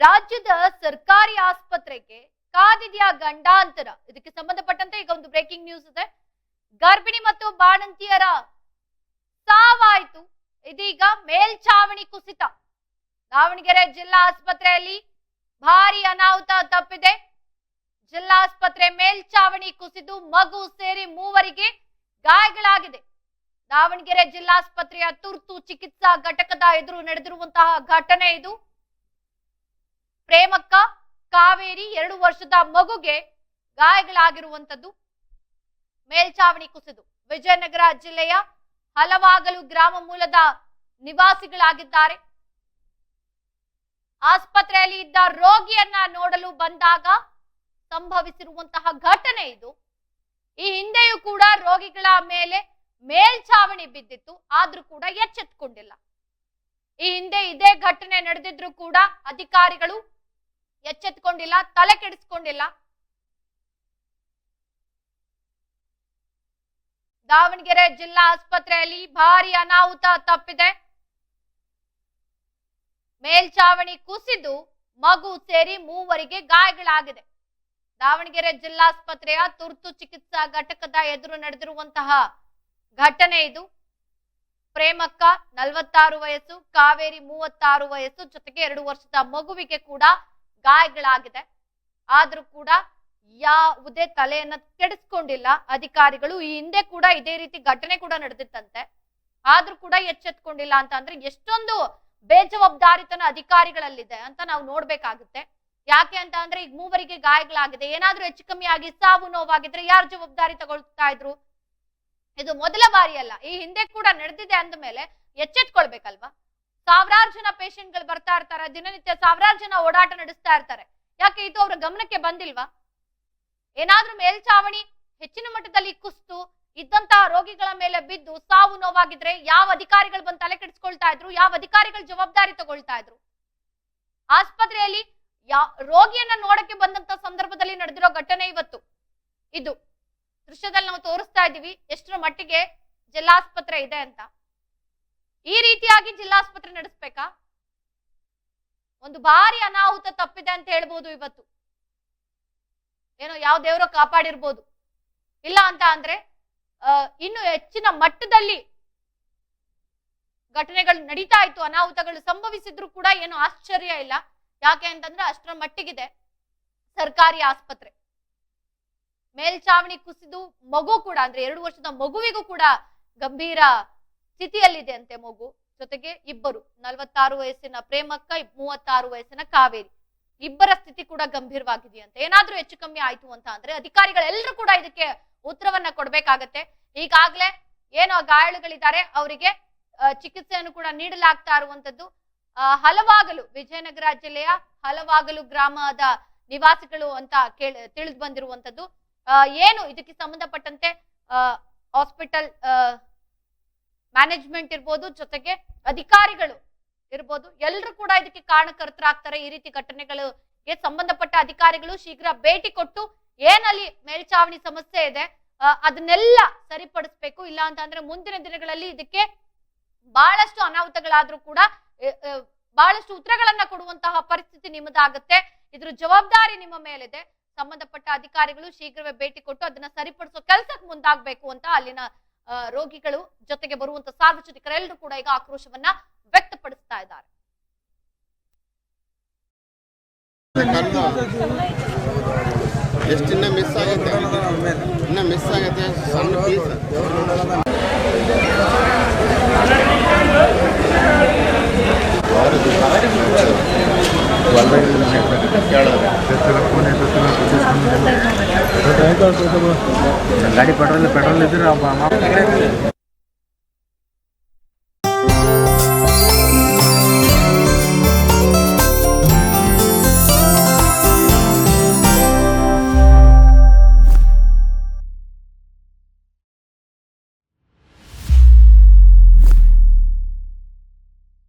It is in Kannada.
ರಾಜ್ಯದ ಸರ್ಕಾರಿ ಆಸ್ಪತ್ರೆಗೆ ಕಾದಿದೆಯಾ ಗಂಡಾಂತರ? ಇದಕ್ಕೆ ಸಂಬಂಧಪಟ್ಟಂತೆ ಈಗ ಒಂದು ಬ್ರೇಕಿಂಗ್ ನ್ಯೂಸ್ ಇದೆ. ಗರ್ಭಿಣಿ ಮತ್ತು ಬಾಣಂತಿಯರ ಸಾವಾಯ್ತು. ಇದೀಗ ಮೇಲ್ಛಾವಣಿ ಕುಸಿತ. ದಾವಣಗೆರೆ ಜಿಲ್ಲಾ ಆಸ್ಪತ್ರೆಯಲ್ಲಿ ಭಾರಿ ಅನಾಹುತ ತಪ್ಪಿದೆ. ಜಿಲ್ಲಾ ಆಸ್ಪತ್ರೆ ಮೇಲ್ಛಾವಣಿ ಕುಸಿದು ಮಗು ಸೇರಿ ಮೂವರಿಗೆ ಗಾಯಗಳಾಗಿದೆ. ದಾವಣಗೆರೆ ಜಿಲ್ಲಾಸ್ಪತ್ರೆಯ ತುರ್ತು ಚಿಕಿತ್ಸಾ ಘಟಕದ ಎದುರು ನಡೆದಿರುವಂತಹ ಘಟನೆ ಇದು. ಪ್ರೇಮಕ್ಕ ಕಾವೇರಿ ಎರಡು ವರ್ಷದ ಮಗುಗೆ ಗಾಯಗಳಾಗಿರುವಂತದ್ದು ಮೇಲ್ಛಾವಣಿ ಕುಸಿದು. ವಿಜಯನಗರ ಜಿಲ್ಲೆಯ ಹಲವಾಗಲು ಗ್ರಾಮ ಮೂಲದ ನಿವಾಸಿಗಳಾಗಿದ್ದಾರೆ. ಆಸ್ಪತ್ರೆಯಲ್ಲಿ ಇದ್ದ ರೋಗಿಯನ್ನ ನೋಡಲು ಬಂದಾಗ ಸಂಭವಿಸಿರುವಂತಹ ಘಟನೆ ಇದು. ಈ ಹಿಂದೆಯೂ ಕೂಡ ರೋಗಿಗಳ ಮೇಲೆ ಮೇಲ್ಛಾವಣಿ ಬಿದ್ದಿತ್ತು, ಆದ್ರೂ ಕೂಡ ಎಚ್ಚೆತ್ಕೊಂಡಿಲ್ಲ. ಈ ಹಿಂದೆ ಇದೇ ಘಟನೆ ನಡೆದಿದ್ರು ಕೂಡ ಅಧಿಕಾರಿಗಳು ಎಚ್ಚೆತ್ಕೊಂಡಿಲ್ಲ, ತಲೆ ಕೆಡಿಸ್ಕೊಂಡಿಲ್ಲ. ದಾವಣಗೆರೆ ಜಿಲ್ಲಾ ಆಸ್ಪತ್ರೆಯಲ್ಲಿ ಭಾರಿ ಅನಾಹುತ ತಪ್ಪಿದೆ. ಮೇಲ್ಚಾವಣಿ ಕುಸಿದು ಮಗು ಸೇರಿ ಮೂವರಿಗೆ ಗಾಯಗಳಾಗಿದೆ. ದಾವಣಗೆರೆ ಜಿಲ್ಲಾಸ್ಪತ್ರೆಯ ತುರ್ತು ಚಿಕಿತ್ಸಾ ಘಟಕದ ಎದುರು ನಡೆದಿರುವಂತಹ ಘಟನೆ ಇದು. ಪ್ರೇಮಕ್ಕ ನಲವತ್ತಾರು ವಯಸ್ಸು, ಕಾವೇರಿ ಮೂವತ್ತಾರು ವಯಸ್ಸು ಜೊತೆಗೆ ಎರಡು ವರ್ಷದ ಮಗುವಿಗೆ ಕೂಡ ಗಾಯಗಳಾಗಿದೆ. ಆದ್ರೂ ಕೂಡ ಯಾವುದೇ ತಲೆಯನ್ನ ಕೆಡಿಸ್ಕೊಂಡಿಲ್ಲ. ಅಧಿಕಾರಿಗಳು ಈ ಹಿಂದೆ ಕೂಡ ಇದೇ ರೀತಿ ಘಟನೆ ಕೂಡ ನಡೆದಿತ್ತಂತೆ. ಆದ್ರೂ ಕೂಡ ಎಚ್ಚೆತ್ಕೊಂಡಿಲ್ಲ ಅಂತ ಅಂದ್ರೆ ಎಷ್ಟೊಂದು ಬೇಜವಾಬ್ದಾರಿತನ ಅಧಿಕಾರಿಗಳಲ್ಲಿದೆ ಅಂತ ನಾವು ನೋಡ್ಬೇಕಾಗುತ್ತೆ. ಯಾಕೆ ಅಂತ ಅಂದ್ರೆ ಈಗ ಮೂವರಿಗೆ ಗಾಯಗಳಾಗಿದೆ. ಏನಾದ್ರೂ ಹೆಚ್ಚು ಕಮ್ಮಿ ಆಗಿ ಸಾವು ನೋವಾಗಿದ್ರೆ ಯಾರು ಜವಾಬ್ದಾರಿ ತಗೊಳ್ತಾ ಇದ್ರು? ಇದು ಮೊದಲ ಬಾರಿ ಅಲ್ಲ ಈ ಹಿಂದೆ ಕೂಡ ನಡೆದಿದೆ ಅಂದ ಮೇಲೆ ಎಚ್ಚೆತ್ಕೊಳ್ಬೇಕಲ್ವಾ? ಸಾವಿರಾರು ಜನ ಪೇಷಂಟ್ಗಳು ಬರ್ತಾ ಇರ್ತಾರೆ, ದಿನನಿತ್ಯ ಸಾವಿರಾರು ಜನ ಓಡಾಟ ನಡೆಸ್ತಾ ಇರ್ತಾರೆ. ಯಾಕೆ ಇದು ಅವರ ಗಮನಕ್ಕೆ ಬಂದಿಲ್ವಾ? ಏನಾದ್ರೂ ಮೇಲ್ಚಾವಣಿ, ಹೆಚ್ಚಿನ ಮಟ್ಟದಲ್ಲಿ ಕುಸ್ತು, ಇದ್ದಂತಹ ರೋಗಿಗಳ ಮೇಲೆ ಬಿದ್ದು ಸಾವು ನೋವಾಗಿದ್ರೆ ಯಾವ ಅಧಿಕಾರಿಗಳು ಬಂದು ತಲೆ ಕೆಡಿಸ್ಕೊಳ್ತಾ ಇದ್ರು, ಯಾವ ಅಧಿಕಾರಿಗಳು ಜವಾಬ್ದಾರಿ ತಗೊಳ್ತಾ ಇದ್ರು? ಆಸ್ಪತ್ರೆಯಲ್ಲಿ ಯಾ, ರೋಗಿಯನ್ನ ನೋಡಕ್ಕೆ ಬಂದಂತ ಸಂದರ್ಭದಲ್ಲಿ ನಡೆದಿರೋ ಘಟನೆ ಇವತ್ತು. ಇದು ದೃಶ್ಯದಲ್ಲಿ ನಾವು ತೋರಿಸ್ತಾ ಇದ್ದೀವಿ, ಎಷ್ಟರ ಮಟ್ಟಿಗೆ ಜಿಲ್ಲಾಸ್ಪತ್ರೆ ಇದೆ ಅಂತ. ಈ ರೀತಿಯಾಗಿ ಜಿಲ್ಲಾಸ್ಪತ್ರೆ ನಡೆಸ್ಬೇಕಾ? ಒಂದು ಭಾರಿ ಅನಾಹುತ ತಪ್ಪಿದೆ ಅಂತ ಹೇಳ್ಬೋದು ಇವತ್ತು. ಏನೋ ಯಾವ ದೇವರೋ ಕಾಪಾಡಿರ್ಬೋದು. ಇಲ್ಲ ಅಂತ ಅಂದ್ರೆ ಇನ್ನು ಹೆಚ್ಚಿನ ಮಟ್ಟದಲ್ಲಿ ಘಟನೆಗಳು ನಡೀತಾ ಇತ್ತು, ಅನಾಹುತಗಳು ಸಂಭವಿಸಿದ್ರು ಕೂಡ ಏನು ಆಶ್ಚರ್ಯ ಇಲ್ಲ. ಯಾಕೆ ಅಂತಂದ್ರೆ ಅಷ್ಟರ ಮಟ್ಟಿಗಿದೆ ಸರ್ಕಾರಿ ಆಸ್ಪತ್ರೆ. ಮೇಲ್ಚಾವಣಿ ಕುಸಿದು ಮಗು ಕೂಡ, ಅಂದ್ರೆ ಎರಡು ವರ್ಷದ ಮಗುವಿಗೂ ಕೂಡ ಗಂಭೀರ ಸ್ಥಿತಿಯಲ್ಲಿದೆ ಅಂತೆ ಮಗು. ಜೊತೆಗೆ ಇಬ್ಬರು, ನಲವತ್ತಾರು ವಯಸ್ಸಿನ ಪ್ರೇಮಕ್ಕ ಮೂವತ್ತಾರು ವಯಸ್ಸಿನ ಕಾವೇರಿ. ಇಬ್ಬರ ಸ್ಥಿತಿ ಕೂಡ ಗಂಭೀರವಾಗಿದೆಯಂತೆ. ಏನಾದ್ರೂ ಹೆಚ್ಚು ಕಮ್ಮಿ ಆಯ್ತು ಅಂತ ಅಂದ್ರೆ ಅಧಿಕಾರಿಗಳೆಲ್ಲರೂ ಕೂಡ ಇದಕ್ಕೆ ಉತ್ತರವನ್ನ ಕೊಡ್ಬೇಕಾಗತ್ತೆ. ಈಗಾಗ್ಲೇ ಏನೋ ಗಾಯಾಳುಗಳಿದ್ದಾರೆ, ಅವರಿಗೆ ಚಿಕಿತ್ಸೆಯನ್ನು ಕೂಡ ನೀಡಲಾಗ್ತಾ ಇರುವಂತದ್ದು. ಹಲವಾಗಲು ವಿಜಯನಗರ ಜಿಲ್ಲೆಯ ಹಲವಾಗಲು ಗ್ರಾಮದ ನಿವಾಸಿಗಳು ಅಂತ ಕೇಳ, ತಿಳಿದು ಬಂದಿರುವಂತದ್ದು. ಏನು ಇದಕ್ಕೆ ಸಂಬಂಧಪಟ್ಟಂತೆ ಹಾಸ್ಪಿಟಲ್ ಮ್ಯಾನೇಜ್ಮೆಂಟ್ ಇರ್ಬೋದು, ಜೊತೆಗೆ ಅಧಿಕಾರಿಗಳು ಇರ್ಬೋದು ಎಲ್ಲರೂ ಕೂಡ ಇದಕ್ಕೆ ಕಾರಣಕರ್ತರಾಗ್ತಾರೆ. ಈ ರೀತಿ ಘಟನೆಗಳಿಗೆ ಸಂಬಂಧಪಟ್ಟ ಅಧಿಕಾರಿಗಳು ಶೀಘ್ರ ಭೇಟಿ ಕೊಟ್ಟು ಏನಲ್ಲಿ ಮೇಲ್ಚಾವಣಿ ಸಮಸ್ಯೆ ಇದೆ ಅದನ್ನೆಲ್ಲ ಸರಿಪಡಿಸ್ಬೇಕು. ಇಲ್ಲ ಅಂತಂದ್ರೆ ಮುಂದಿನ ದಿನಗಳಲ್ಲಿ ಇದಕ್ಕೆ ಬಹಳಷ್ಟು ಅನಾಹುತಗಳಾದ್ರೂ ಕೂಡ ಬಹಳಷ್ಟು ಉತ್ತರಗಳನ್ನ ಕೊಡುವಂತಹ ಪರಿಸ್ಥಿತಿ ನಿಮ್ಮದಾಗುತ್ತೆ. ಇದ್ರ ಜವಾಬ್ದಾರಿ ನಿಮ್ಮ ಮೇಲಿದೆ. ಸಂಬಂಧಪಟ್ಟ ಅಧಿಕಾರಿಗಳು ಶೀಘ್ರವೇ ಭೇಟಿ ಕೊಟ್ಟು ಅದನ್ನ ಸರಿಪಡಿಸೋ ಕೆಲಸಕ್ಕೆ ಮುಂದಾಗಬೇಕು ಅಂತ ಅಲ್ಲಿನ ರೋಗಿಗಳು ಜೊತೆಗೆ ಬರುವಂತ ಸಾರ್ವಜನಿಕರೆಲ್ಲರೂ ಕೂಡ ಈಗ ಆಕ್ರೋಶವನ್ನ ವ್ಯಕ್ತಪಡಿಸ್ತಾ ಇದ್ದಾರೆ. ಎಷ್ಟಿನ್ನ ಮಿಸ್ ಆಗೈತೆ ಇನ್ನ ಮಿಸ್ ಆಗೈತೆ ಸಣ್ಣ ಪೀಸ್ ಗಾಡಿ ಪೆಟ್ರೋಲ್ ಪೆಟ್ರೋಲ್ ಇದ್ರೆ